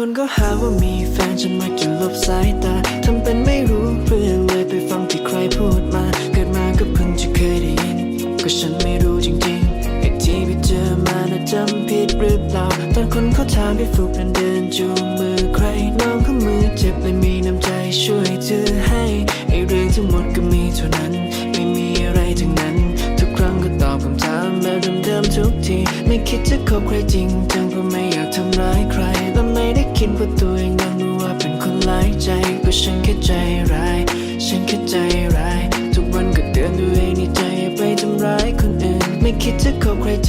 คนก็หาว่ามีแฟนฉันมากินลบสายตาทำเป็นไม่รู้เรื่องเลยไปฟังที่ใครพูดมา เกิดมาก็เพิ่งจะเคยได้ยิน ก็ฉันไม่รู้จริงๆไอ้ที่ไปเจอมาน่ะจำผิดหรือเปล่า ตอนคนเขาถามพี่ฟุกนั้นเดินจูงมือใครน้องเขามือเจ็บเลยมีน้ำใจช่วยถือให้ไอ้เรื่องทั้งหมดก็มีเท่านั้น ไม่มีอะไรทั้งนั้น ทุกครั้งก็ตอบคำถามแบบเดิมๆทุกที ไม่คิดจะคบใครจริงจังเพราะไม่อยากทำร้ายใคร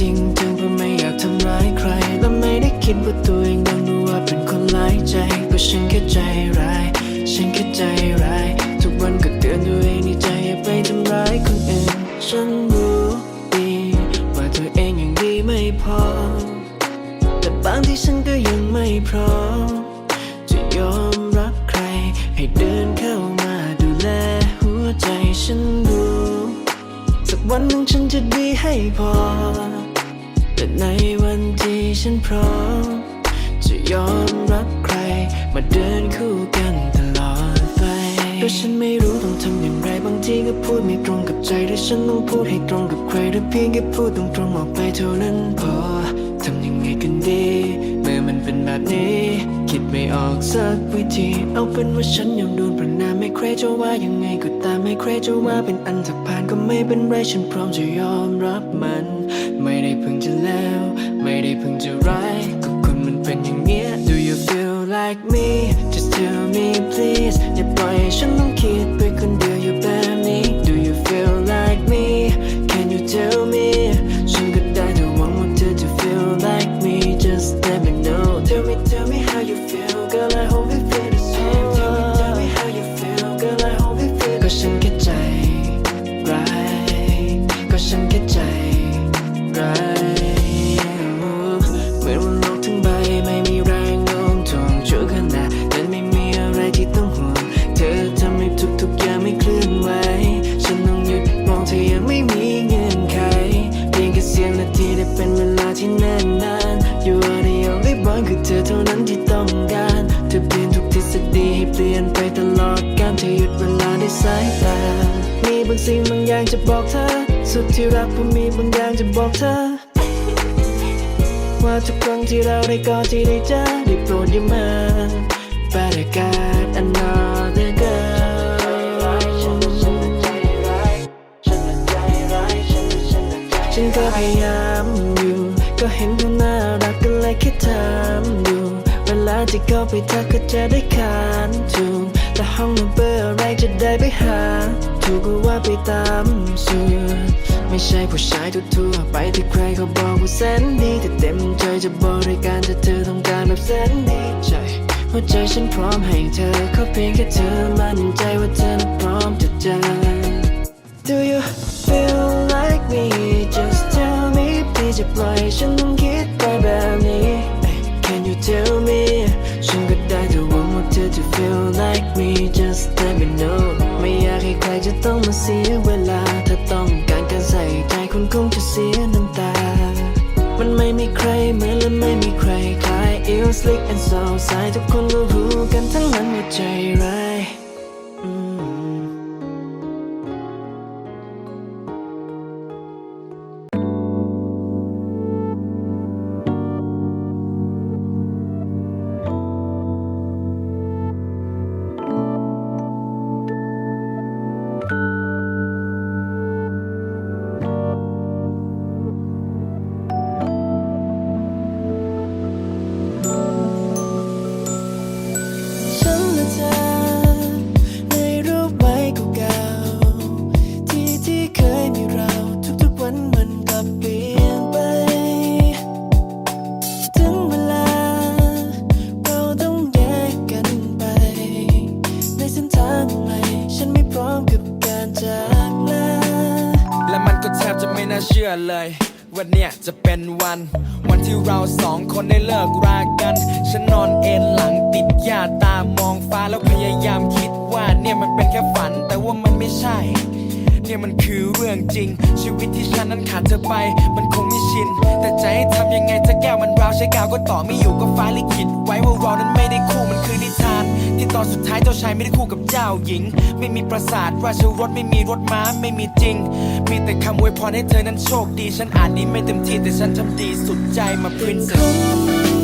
จริงจังเพราะไม่อยากทำร้ายใคร และไม่ได้คิดว่าตัวเองนั้นรู้ว่าเป็นคนหลายใจก็ฉันแค่ใจร้าย ฉันแค่ใจร้าย ทุกวันก็เตือนตัวเองในใจอย่าไปทำร้ายคนอื่น ฉันรู้ดีว่าตัวเองยังดีไม่พอ แต่บางที่ฉันก็ยังไม่พร้อม จะยอมรับใคร ให้เดินเข้ามาดูแลหัวใจฉันรู้ สักวันหนึ่งฉันจะดีให้พอ ในวันที่ฉันพร้อม จะยอมรับใคร มาเดินคู่กันตลอดไปก็ฉันไม่รู้ต้องทำอย่างไรบางทีก็พูดไม่ตรงกับใจแต่ฉันต้องพูดให้ตรงกับใครหรือเพียงแค่พูดตรงๆออกไปเท่านั้นพอทำยังไงกันดีเมื่อมันเป็นแบบนี้ คิดไม่ออกสักวิธี เอาเป็นว่าฉันยังโดนประนามไม่ใครจะว่ายังไงก็ตามไม่ใครจะว่าเป็นอันถักผ่านก็ไม่เป็นไรฉันพร้อมจะยอมรับมัน เพิ่งจะแล้ว ไม่ได้เพิ่งจะร้ายก็คนมันเป็นอย่างเงี้ย Do you feel like me just tell me please อย่าปล่อยให้ฉันต้องคิดไปคนเดียวอยู่แบบนี้ Do you feel like me can you tell me ฉันก็ได้แต่หวังว่าเธอจะ feel like me just let me know tell me tell me how you feel girl I hope you feel the same tell me tell me how you feel girl I hope you feel ก็ฉัน ที่เราได้กอดที่ได้เจอได้โปรดอย่ามา Better God another girl ฉันก็พยายามอยู่ ก็เห็นเธอน่ารักก็เลยแค่ถามดู เวลาที่เขาไปทักก็จะได้ขานถูกแต่ห้องมันเบอร์อะไรจะได้ไปหา ถูกก็ว่าไปตามสูต ไม่ใช่ผู้ชายทั่วๆไปที่ใครเขาบอกว่าแสนดีแต่เต็มใจจะบริการถ้าเธอต้องการแบบแสนดีใจหัวใจฉันพร้อมให้เธอขาเพียงแค่เธอมั่นใจว่าเธอพร้อมจะเจอ Do you feel like me just tell me พี่จะปล่อยฉันต้องคิดไปแบบนี้ Can you tell me ฉันก็ได้แต่หวังว่าเธอจะ feel like me just let me know ไม่อยากให้ใครจะต้องมาเสียเวลา สายทุกคนก็รู้กันทั้งนั้นว่าใจร้าย อเลยว่าเนี่ยจะเป็นวัน วันที่เราสองคนได้เลิกรากัน ฉันนอนเอนหลังติดหญ้าตามองฟ้าแล้วพยายามคิดว่าเนี่ยมันเป็นแค่ฝัน แต่ว่ามันไม่ใช่ เนี่ยมันคือเรื่องจริง ชีวิตที่ฉันนั้นขาดเธอไป มันคงไม่ชิน แต่ใจให้ทำยังไงถ้าแก้วมันร้าวใช้กาวก็ต่อไม่อยู่ก็ฟ้าลิขิตไว้ว่าเรานั้นไม่ได้คู่มันคือนิทาน ที่ตอนสุดท้ายเจ้าชายไม่ได้คู่กับเจ้าหญิง ไม่มีปราสาทราชรถไม่มีรถม้าไม่มีจริง มีแต่คำอวยพรให้เธอนั้นโชคดี ฉันอ่านนี้ไม่เต็มที่แต่ฉันทำดีสุดใจมา princess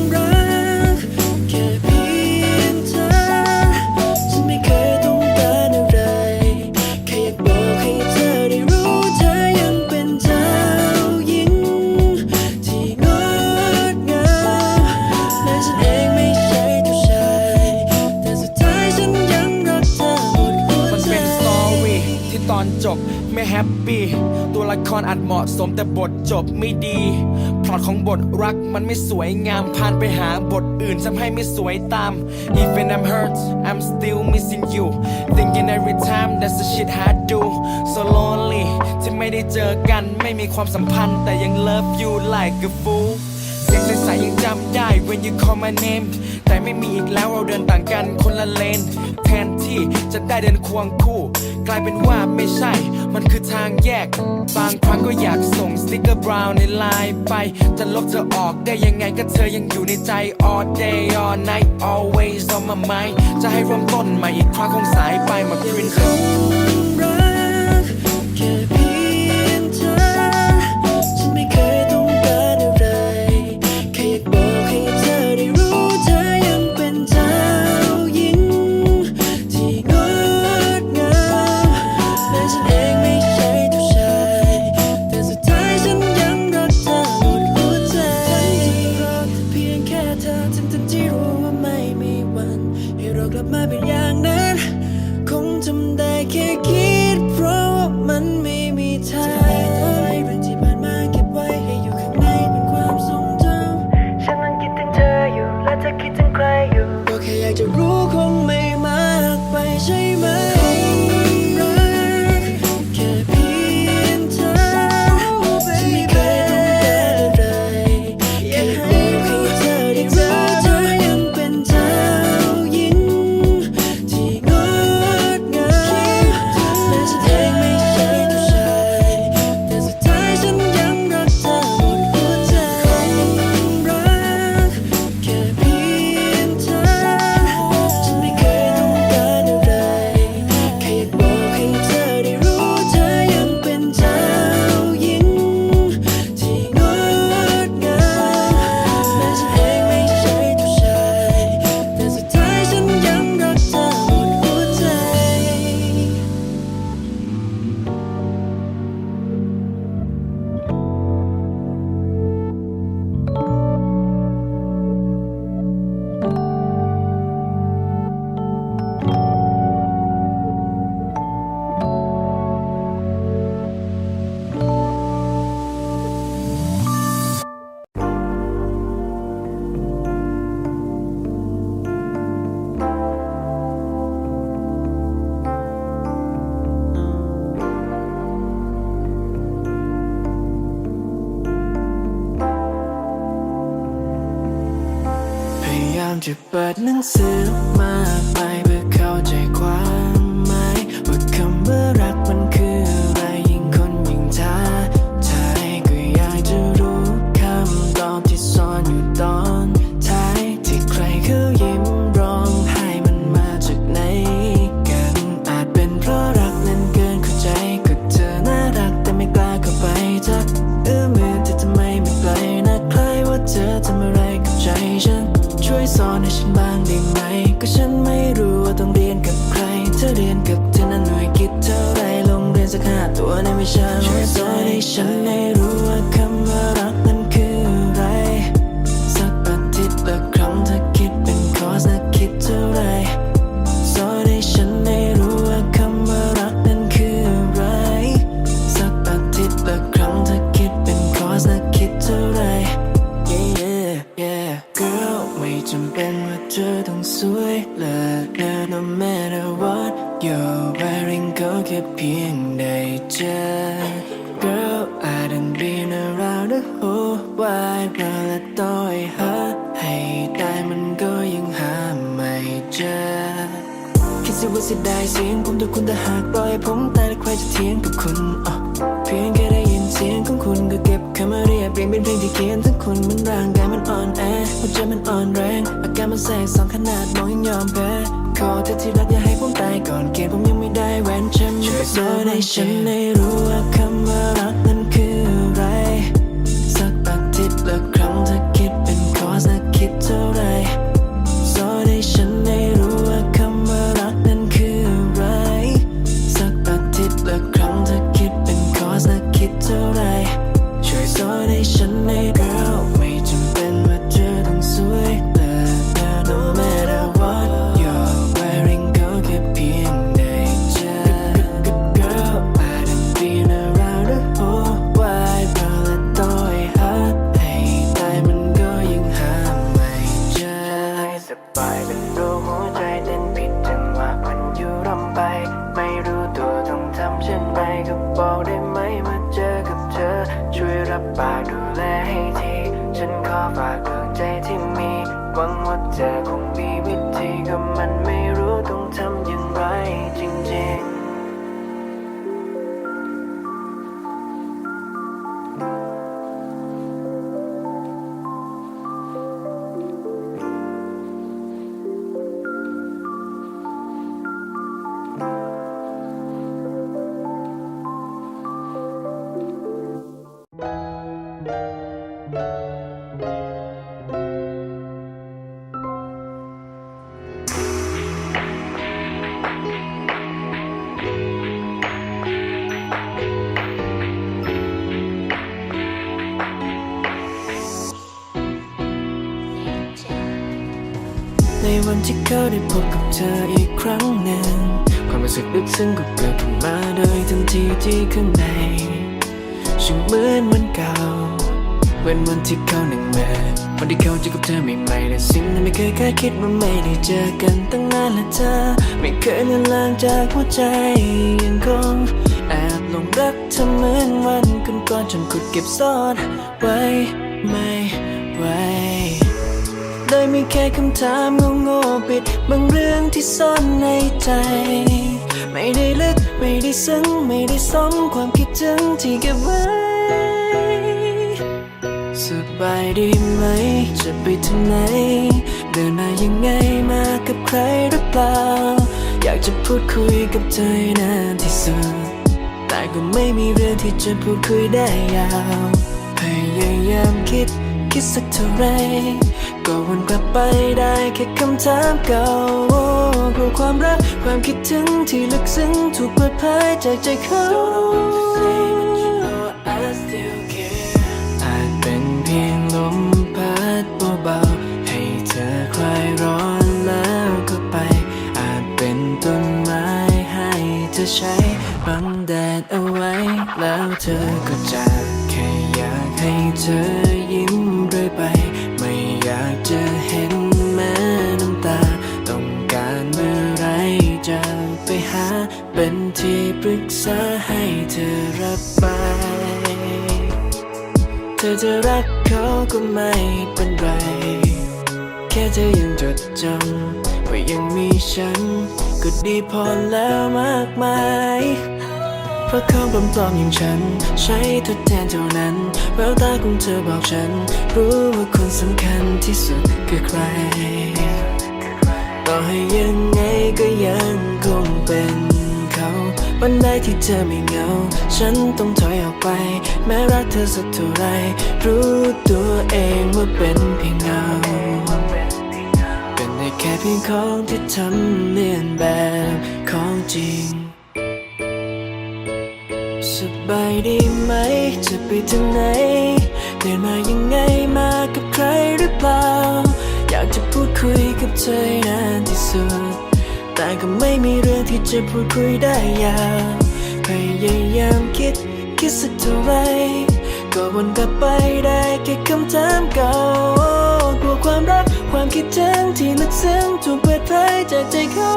แต่บทจบไม่ดี พล็อตของบทรักมันไม่สวยงามผ่านไปหาบทอื่นทำให้ไม่สวยตาม Even I'm hurt I'm still missing you Thinking every time that's the shit I do So lonely ที่ไม่ได้เจอกันไม่มีความสัมพันธ์แต่ยัง love you like a fool เสียงใสๆยังจำได้ when you call my name แต่ไม่มีอีกแล้วเราเดินต่างกันคนละเลน แทนที่จะได้เดินควงคู่ กลายเป็นว่าไม่ใช่ มันคือทางแยก บางครั้งก็อยากส่งสติ๊กเกอร์บราวน์ในไลน์ไป จะลบจะออกได้ยังไงก็เธอยังอยู่ในใจ all day all night always on my mind จะให้เริ่มต้นใหม่อีกครั้งคงสายไปมาพรินท์ เปิดหนังสือมาไป สียงผมดูคุณแต่หากปล่อยผมตายแล้วใครจะเทียงกับคุณเพียงแค่ได้ยินเสียงของคุณก็เก็บคำมาเรียบเรียงเป็นเพลงที่เขียนทั้งคุณมันร่างกายมันอ่อนแอหัวใจมันอ่อนแรง อาการมันแสบสองขนาดมองยังยอมแพ้ขอเธอที่รักอย่าให้ผมตายก่อนเกณฑ์ผมยังไม่ได้แหวนฉันช่วยสอนให้ฉันได้รู้ว่าคำว่ารักนั้น ในวันที่เขาได้พบกับเธออีกครั้งหนึ่ง ความรู้สึกลึกซึ้งก็เกิดขึ้นมาโดยทันทีที่ข้างในฉันเหมือนวันเก่าเว้นวันที่เขาหนึ่งมาวันที่เขาเจอกับเธอใหม่ๆแต่สิ่งที่ไม่เคยคาดคิดว่าไม่ได้เจอกันตั้งนานและเธอ ไม่เคยเลือนลางจากหัวใจยังคงแอบหลงรักเธอเหมือนวันก่อนๆจนขุดเก็บซ่อนไว้ไม่ไหว ได้มีแค่คำถามโง่ๆปิด บางเรื่องที่ซ่อนในใจ ไม่ได้ลึก ไม่ได้ซึ้ง ไม่ได้สมความคิดถึงที่เก็บไว้สบายดีไหม จะไปทางไหน เดินมายังไงมากับใครหรือเปล่า อยากจะพูดคุยกับเธอให้นานที่สุด แต่ก็ไม่มีเรื่องที่จะพูดคุยได้ยาว พยายามคิด คิดสักเท่าไรก็วนกลับไปได้แค่คำถามเก่ากลัวความรักความคิดถึงที่ลึกซึ้งถูกเปิดเผยจากใจเขาอาจเป็นเพียงลมพัดเบาๆให้เธอคลายร้อนแล้วก็ไป อาจเป็นต้นไม้ให้เธอใช้บังแดดเอาไว้ แล้วเธอก็จะแค่อยากให้เธอยิ้ม ยไป ไม่อยากจะเห็นแม้น้ำตา ต้องการเมื่อไรจะไปหา เป็นที่ปรึกษาให้เธอรับไปเธอจะรักเขาก็ไม่เป็นไร แค่เธอยังจดจำว่ายังมีฉัน ก็ดีพอแล้วมากมาย ราะเขาปลอมๆอย่างฉัน ใช้ทดแทนเท่านั้นแววตาของเธอบอกฉัน รู้ว่าคนสำคัญที่สุดคือใคร ต่อให้ยังไงก็ยังคงเป็นเขาวันใดที่เธอไม่เหงา ฉันต้องถอยออกไป แม้รักเธอสักเท่าไร รู้ตัวเองว่าเป็นเพียงเงาเป็นได้แค่เพียงของที่ทำเลียนแบบของจริง บายดีไหม จะไปทางไหน เดินมายังไงมากับใครหรือเปล่า อยากจะพูดคุยกับเธอนานที่สุด แต่ก็ไม่มีเรื่องที่จะพูดคุยได้ยาวพยายามคิดคิดสักเท่าไรก็วนกลับไปได้แค่คำถามเก่ากลัวความรักความคิดถึงที่ลึกซึ้งถูกเปิดเผยจากใจเขา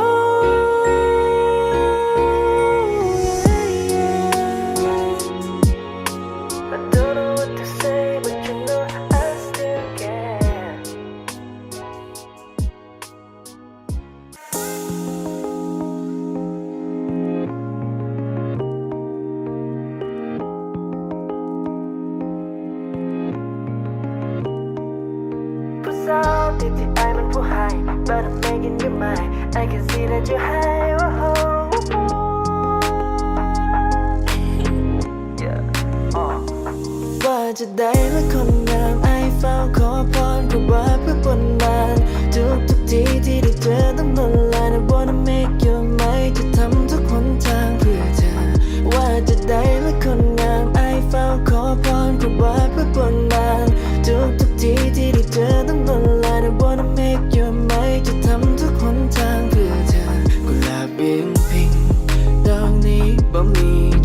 ผู้สาวที่ที่ไอมันผู้ให้ But I'm making you mine I can see that you're high oh, yeah. uh. ว่าจะได้ละคนงามไอเฝ้าขอพรขอว่าเพื่อบนบานทุกทุกทีที่ได้เจอต้องละลาย I wanna make you mine จะทำทุกหนทางเพื่อเธอ ว่าจะได้ละคนงามไอเฝ้าขอพรขอว่าเพื่อบนบานทุกทุก ทีที่ได้เจอต้องบนลาย I wanna make you mine จะทำทุกหนทางเพื่อเธอกุหลาบเบียงพิงดอกนี้บ่มี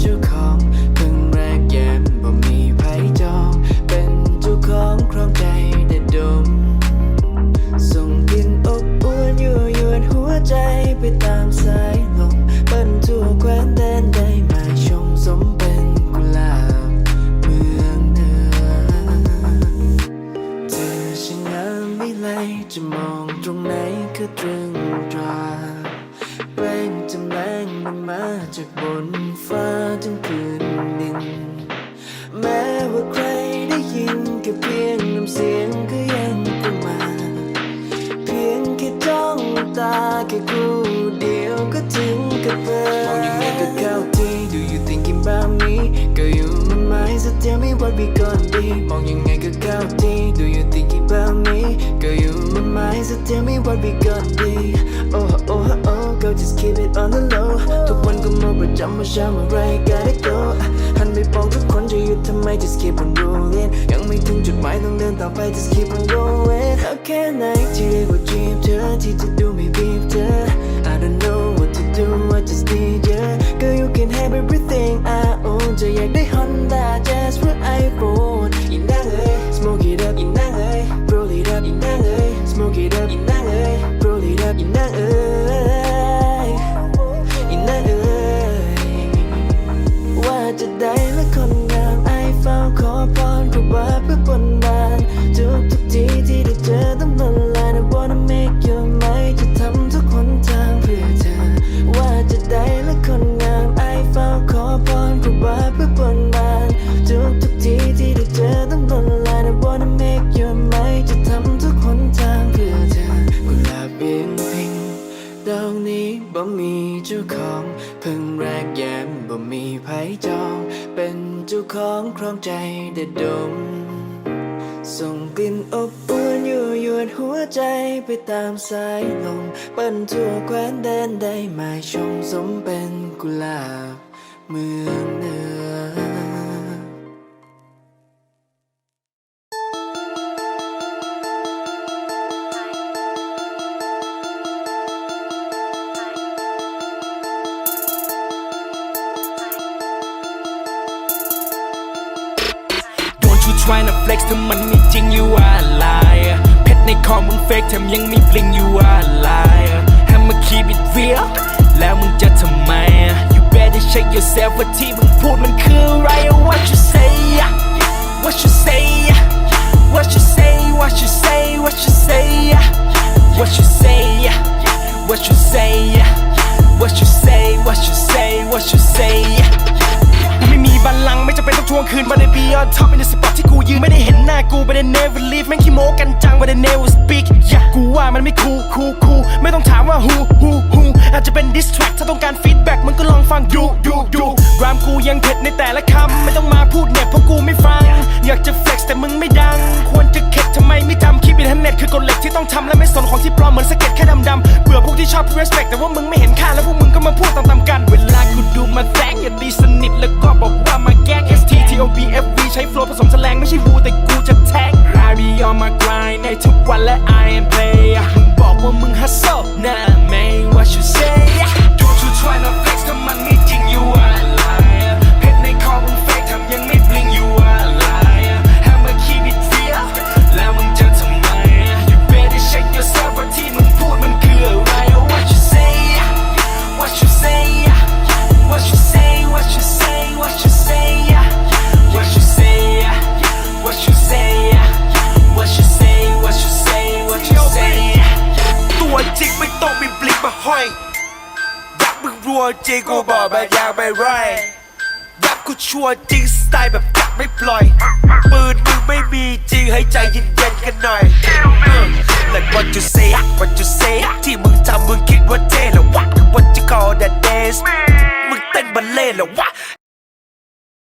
าแค่คู่เดียวก็ถึงกับเบอมองยังไงก็เข้าที Do you thinking about me Girl you my mind so tell me what we gonna be มองยังไงก็เข้าที Do you thinking about me Girl you my mind so tell me what we gonna be Oh oh oh girl just keep it on the low ทุกวันก็มาประจำว่าเช้าเมื่อไร gotta go หันไปบอกทุกคนจะหยุดทำไม just keep on rolling ยัง ไม่ถึงจุดหมายต้องเดินต่อไป just keep on going เอาแค่ไหนที่เรียกว่าจีบเธอที่จะดูไม่บีบเธอ I don't know what to do I just need you Girl you can have everything I own จะอยากได้ Honda Jazz หรือ iPhone มีเจ้าของเพิ่งแรกแย้มบ่มีไผจอง เป็นเจ้าของครองใจได้ดม ส่งกลิ่นอบอวนอยู่ยวนหัวใจไปตามสายลมเปิ้นทั่วแคว้นแดนได้มาชมสมเป็นกุหลาบเมืองเหนือ flex ถ้ามันไม่จริง you are a liar เพชรในคอมึง fake แถมยังไม่ bling you are a liar ให้มา keep it real แล้วมึงจะทำไม You better check yourself ว่าที่มึงพูดมันคืออะไร What you say What you say What you say What you say What you say What you say What you say What you say What you say What you say ไ ม่มีบัลลังก์ไม่จำเป็นต้องทวงคืน But I be on top in the spot ที่กูยืนไม่ได้เห็นหน้ากู But I never leave แม่งขี้โม้กันจัง But I never speak อย่ากูว่ามันไม่คูลคูลคูลไม่ต้องถามว่า who who who อาจจะเป็น diss track ถ้าต้องการ feedback มึงก็ลองฟังดูดูดูรามกูยังเผ็ดในแต่ละคำไม่ต้องมาพูดเน็ตเพราะกูไม่ฟัง อยากจะ flex แต่มึงไม่ดัง ควรจะเข็ดทำไมไม่ทำคลิปอินเทอร์เน็ตคือกฎเหล็กที่ต้องทำและไม่สนของที่ปลอมเหมือนสะเก็ตแค่ดำๆเบื่อพวกที่ชอบ respect แต่ว่ามึงไม่เห็นค่าแล้วพวกมึงก็มาพูดตามๆกัน เวลากูดูมาแซงอย่าดีสนิทแล้ว ใช้โฟล์ผสมแสลงไม่ใช่วูแต่กูจะแท็ก I be on my grind ในทุกวันและ I am player มึงบอกว่ามึง hustle น่าไม่ what you say วจริงสไตล์แบบกัดไม่ปล่อย ปืนมึงไม่มีจริงให้ใจเย็นๆกันหน่อย like what you say what you say ที่มึงทำมึงคิดว่าเท่เหรอวะ what you call that dance มึงเต้นบัลเล่เหรอวะ